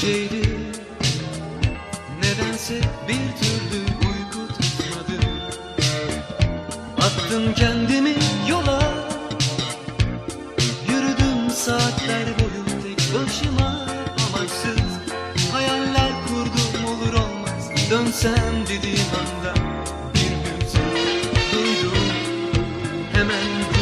Geceydi. Nedense bir türlü uyku tutmadı. Attım kendimi yola. Yürüdüm saatler boyu tek başıma. Amaçsız hayaller kurdum olur olmaz. Dönsem dediğim anda bir müzik duydum. Hemen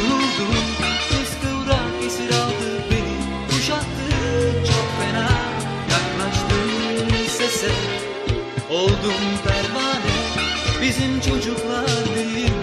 Oldum pervane. Bizim çocuklar değil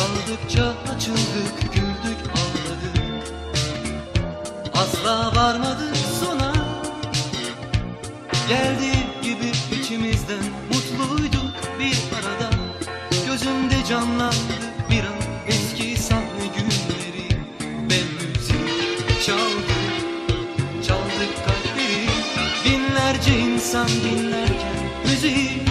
Çaldıkça açıldık, güldük, ağladık. Asla varmadık sona. Geldiği gibi içimizden mutluyduk bir arada. Gözümde canlandı bir an eski sahne günleri. Ve müzik çaldı, çaldık kalpleri. Binlerce insan dinlerken müziği